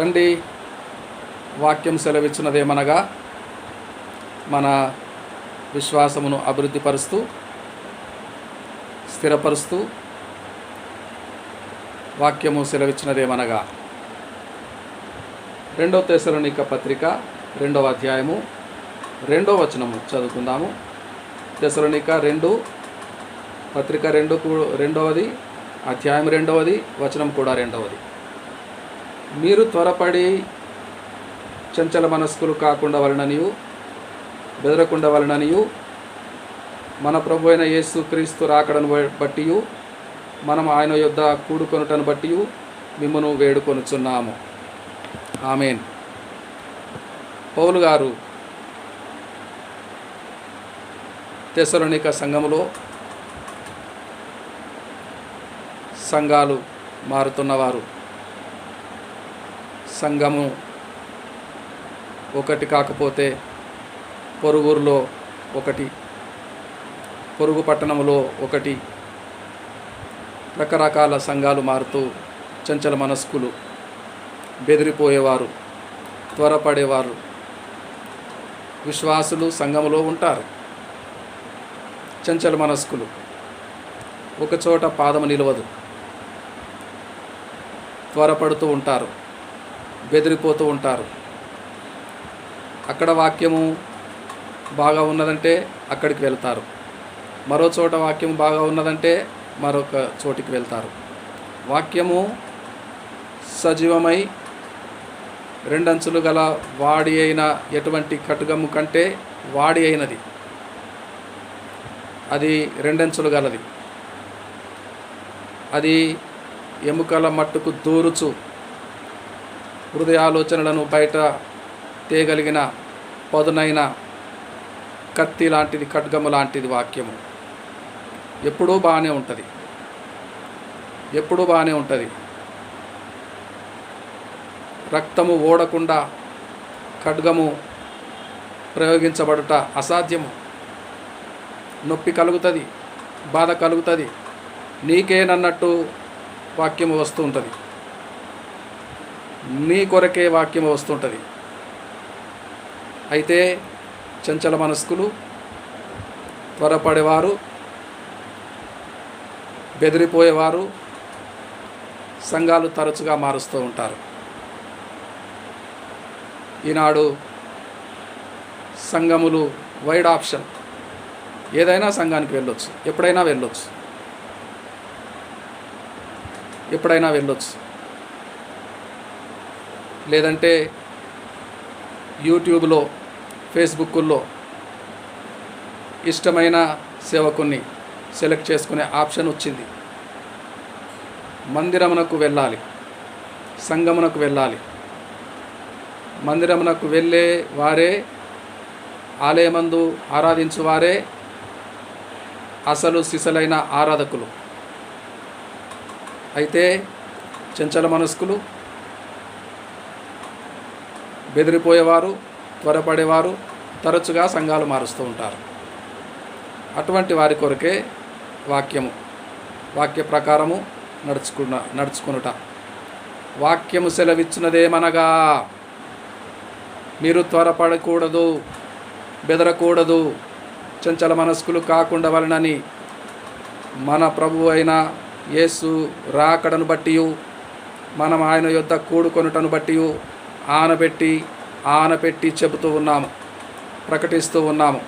రండి. వాక్యం సెలవిచ్చినదేమనగా మన విశ్వాసమును అభివృద్ధిపరుస్తూ స్థిరపరుస్తూ వాక్యము సెలవిచ్చినదేమనగా రెండవ తెసలోనిక పత్రిక రెండవ అధ్యాయము రెండవ వచనము చదువుకుందాము. తెసలోనిక రెండు పత్రిక రెండు కూ- రెండవది అధ్యాయం రెండవది వచనం కూడా రెండవది. మీరు త్వరపడి చంచల మనస్కులు కాకుండా వలననియు బెదరకుండా వలననియు మన ప్రభు అయిన యేసు క్రీస్తు రాకడను బట్టి మనం ఆయన యొద్ద కూడుకొనుటను బట్టి మిమ్మను వేడుకొనుచున్నాము. ఆమెన్. పౌలు గారు తెసలోనిక సంఘములో సంఘాలు మారుతున్నవారు. సంఘము ఒకటి కాకపోతే పొరుగురులో ఒకటి పొరుగు పట్టణంలో ఒకటి రకరకాల సంఘాలు మారుతూ చంచల మనస్కులు బెదిరిపోయేవారు త్వరపడేవారు. విశ్వాసులు సంఘములో ఉంటారు. చంచల మనస్కులు ఒకచోట పాదము నిలవదు త్వరపడుతూ ఉంటారు. బెదిరిపోతూ ఉంటారు. అక్కడ వాక్యము బాగా ఉన్నదంటే అక్కడికి వెళ్తారు. మరో చోట వాక్యం బాగా ఉన్నదంటే మరొక చోటికి వెళ్తారు. వాక్యము సజీవమై రెండంచులు గల వాడి అయిన ఎటువంటి కటుగమ్ము కంటే వాడి అయినది. అది రెండంచులు గలది. అది ఎముకల మట్టుకు దూరుచు హృదయాలోచనలను బయట తేగలిగిన పదునైన కత్తి లాంటిది ఖడ్గము లాంటిది వాక్యము. ఎప్పుడూ బాగానే ఉంటుంది. ఎప్పుడూ బాగానే ఉంటుంది. రక్తము ఓడకుండా ఖడ్గము ప్రయోగించబడుట అసాధ్యము. నొప్పి కలుగుతుంది బాధ కలుగుతుంది నీకేనన్నట్టు వాక్యము వస్తూ ఉంటుంది. నీ కొరకే వాక్యం వస్తుంటుంది. అయితే చంచల మనస్కులు త్వరపడేవారు బెదిరిపోయేవారు సంఘాలు తరచుగా మారుస్తూ ఉంటారు. ఈనాడు సంఘములు వైడ్ ఆప్షన్. ఏదైనా సంఘానికి వెళ్ళొచ్చు. ఎప్పుడైనా వెళ్ళొచ్చు. ఎప్పుడైనా వెళ్ళొచ్చు. లేదంటే యూట్యూబ్లో ఫేస్బుక్కుల్లో ఇష్టమైన సేవకుని సెలెక్ట్ చేసుకునే ఆప్షన్ వచ్చింది. మందిరమునకు వెళ్ళాలి. సంగమునకు వెళ్ళాలి. మందిరమునకు వెళ్ళే వారే ఆలయమందు ఆరాధించు వారే అసలు సిసలైన ఆరాధకులు. అయితే చంచల మనస్కులు బెదిరిపోయేవారు త్వరపడేవారు తరచుగా సంఘాలు మారుస్తూ ఉంటారు. అటువంటి వారి కొరకే వాక్యము వాక్య ప్రకారము నడుచుకున్న నడుచుకునుట. వాక్యము సెలవిచ్చినదేమనగా మీరు త్వరపడకూడదు బెదరకూడదు చంచల మనస్కులు కాకుండా వలనని మన ప్రభు అయిన యేసు రాకడను బట్టి మనం ఆయన యొద్ద కూడుకొనుటను బట్టి ఆనబెట్టి ఆనపెట్టి చెబుతూ ఉన్నాము ప్రకటిస్తూ ఉన్నాము.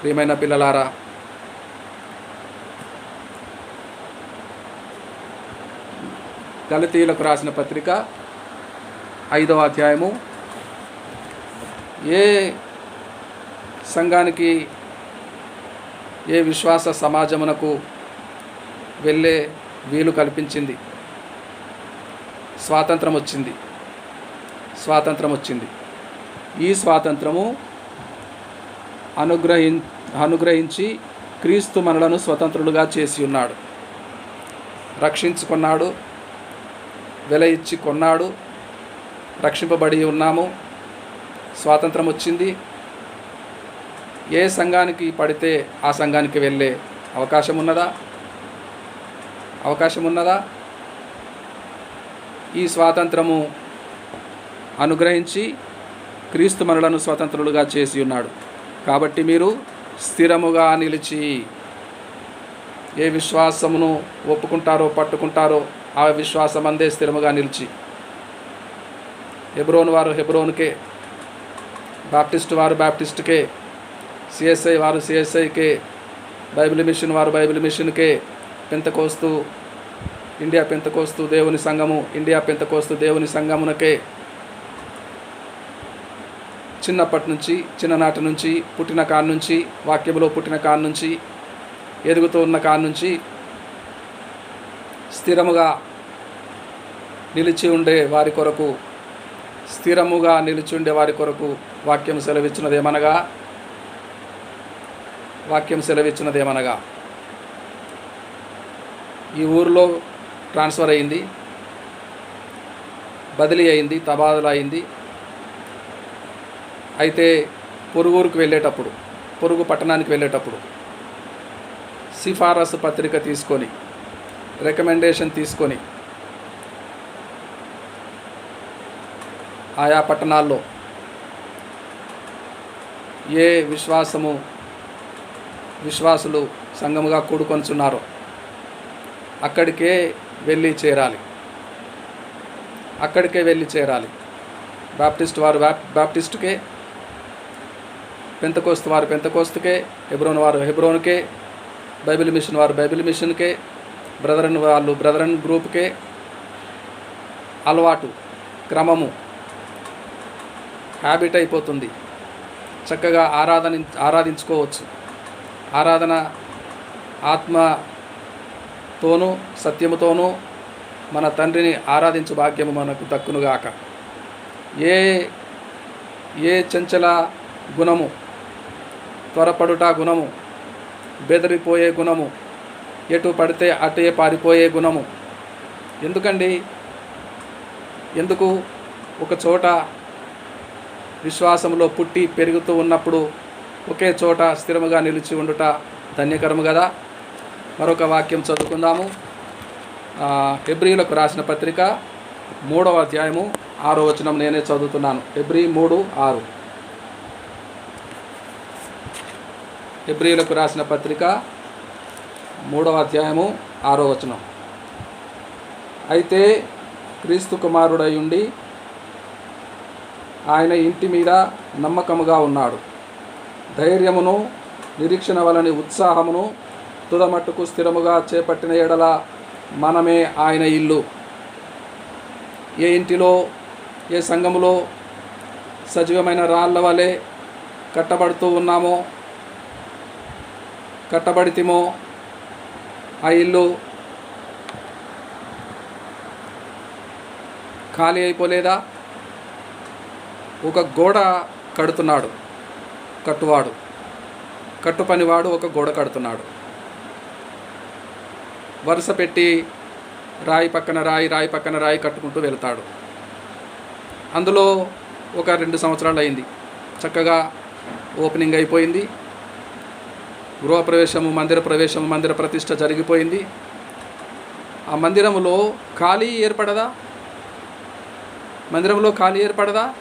ప్రియమైన పిల్లలారా దళితీయులకు రాసిన పత్రిక ఐదవ అధ్యాయము. ఏ సంఘానికి ఏ విశ్వాస సమాజమునకు వెళ్ళే వీలు కల్పించింది? స్వాతంత్రం వచ్చింది. స్వాతంత్రం వచ్చింది. ఈ స్వాతంత్రము అనుగ్రహి అనుగ్రహించి క్రీస్తు మనలను స్వతంత్రులుగా చేసి ఉన్నాడు. రక్షించుకున్నాడు. వెల ఇచ్చి కొన్నాడు. రక్షింపబడి ఉన్నాము. స్వాతంత్రం వచ్చింది. ఏ సంఘానికి పడితే ఆ సంఘానికి వెళ్ళే అవకాశం ఉన్నదా? అవకాశం ఉన్నదా? ఈ స్వాతంత్రము అనుగ్రహించి క్రీస్తు మనలను స్వతంత్రులుగా చేసి ఉన్నాడు. కాబట్టి మీరు స్థిరముగా నిలిచి ఏ విశ్వాసమును ఒప్పుకుంటారో పట్టుకుంటారో ఆ విశ్వాసం అందే స్థిరముగా నిలిచి. హెబ్రోన్ వారు హెబ్రోన్కే బాప్టిస్ట్ వారు బాప్టిస్ట్కే సిఎస్ఐ వారు సిఎస్ఐకే బైబిల్ మిషన్ వారు బైబిల్ మిషన్కే పెంతకోస్తు ఇండియా పెంతకోస్తు దేవుని సంఘము ఇండియా పెంతకోస్తు దేవుని సంఘమునకే చిన్నప్పటి నుంచి చిన్ననాటి నుంచి పుట్టిన కాడ నుంచి వాక్యములో పుట్టిన కాడ నుంచి ఎదుగుతూ ఉన్న కాడ నుంచి స్థిరముగా నిలిచి ఉండే వారి కొరకు స్థిరముగా నిలిచి ఉండే వారి కొరకు వాక్యం సెలవిచ్చినదేమనగా వాక్యం సెలవిచ్చినదేమనగా ఈ ఊరిలో ట్రాన్స్ఫర్ అయింది. బదిలీ అయింది తబాదలా అయింది. అయితే పొరుగురికి వెళ్ళేటప్పుడు పొరుగు పట్టణానికి వెళ్ళేటప్పుడు సిఫారసు పత్రిక తీసుకొని రికమెండేషన్ తీసుకొని ఆయా పట్టణాల్లో ఏ విశ్వాసము విశ్వాసులు సంఘముగా కూడుకొనుచున్నారో అక్కడికే వెళ్ళి చేరాలి. అక్కడికే వెళ్ళి చేరాలి. బ్యాప్టిస్ట్ వారు బ్యాప్ బ్యాప్టిస్ట్కే పెంతకోస్తు వారు పెంతకోస్తుకే హెబ్రోన్ వారు హెబ్రోన్కే బైబిల్ మిషన్ వారు బైబిల్ మిషన్కే బ్రదరన్ వాళ్ళు బ్రదరన్ గ్రూప్కే అలవాటు క్రమము హ్యాబిట్ అయిపోతుంది. చక్కగా ఆరాధన ఆరాధించుకోవచ్చు. ఆరాధన ఆత్మ తోనూ సత్యముతోనూ మన తండ్రిని ఆరాధించు భాగ్యము మనకు దక్కునుగాక. ఏ ఏ చంచల గుణము త్వరపడుట గుణము బెదిరిపోయే గుణము ఎటు పడితే అటే పారిపోయే గుణము. ఎందుకండి? ఎందుకు? ఒక చోట విశ్వాసంలో పుట్టి పెరుగుతూ ఉన్నప్పుడు ఒకే చోట స్థిరముగా నిలిచి ఉండుట ధన్యకరము కదా మరొక వాక్యం చదువుకుందాము. ఆ, రాసిన పత్రిక మూడవ అధ్యాయము ఆరో వచనం నేనే చదువుతున్నాను. హెబ్రీ మూడు ఆరు. హెబ్రీలకు రాసిన పత్రిక మూడవ అధ్యాయము ఆరో వచనం. అయితే క్రీస్తు కుమారుడై ఉండి ఆయన ఇంటి మీద నమ్మకముగా ఉన్నాడు. ధైర్యమును నిరీక్షణ వలని ఉత్సాహమును తుదమట్టుకు స్థిరముగా చేపట్టిన ఎడల మనమే ఆయన ఇల్లు. ఏ ఇంటిలో ఏ సంఘములో సజీవమైన రాళ్ళ వలె కట్టబడుతూ ఉన్నామో కట్టబడితిమో ఆ ఇల్లు ఖాళీ అయిపోలేదా? ఒక గోడ కడుతున్నాడు కట్టువాడు. కట్టు పనివాడు ఒక గోడ కడుతున్నాడు. వరుస పెట్టి రాయి పక్కన రాయి రాయి పక్కన రాయి కట్టుకుంటూ వెళ్తాడు. అందులో ఒక రెండు సంవత్సరాలు అయింది చక్కగా ఓపెనింగ్ అయిపోయింది. గృహప్రవేశము మందిర ప్రవేశము మందిర ప్రతిష్ట జరిగిపోయింది. ఆ మందిరములో ఖాళీ ఏర్పడదా? మందిరంలో ఖాళీ ఏర్పడదా?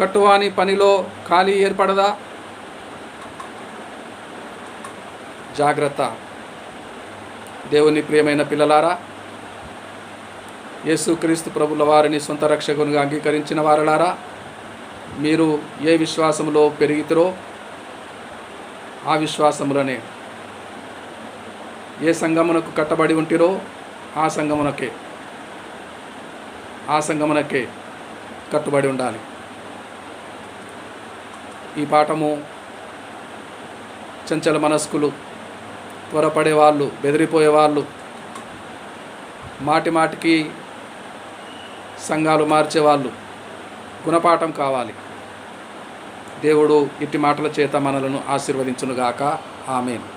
కట్టువాని పనిలో ఖాళీ ఏర్పడదా? జాగ్రత్త. దేవుని ప్రియమైన పిల్లలారా యేసుక్రీస్తు ప్రభుల వారిని సొంత రక్షకునిగా అంగీకరించిన వారలారా మీరు ఏ విశ్వాసములో పెరిగితరో ఆ విశ్వాసములనే. ఏ సంగమునకు కట్టబడి ఉంటిరో ఆ సంగమునకే. ఆ సంగమునకే కట్టుబడి ఉండాలి. ఈ పాఠము చంచల మనస్కులు త్వరపడే వాళ్ళు బెదిరిపోయే వాళ్ళు మాటి మాటికి సంఘాలు మార్చేవాళ్ళు గుణపాఠం కావాలి. దేవుడు ఇట్టి మాటల చేత మనలను ఆశీర్వదించునుగాక. ఆమెను.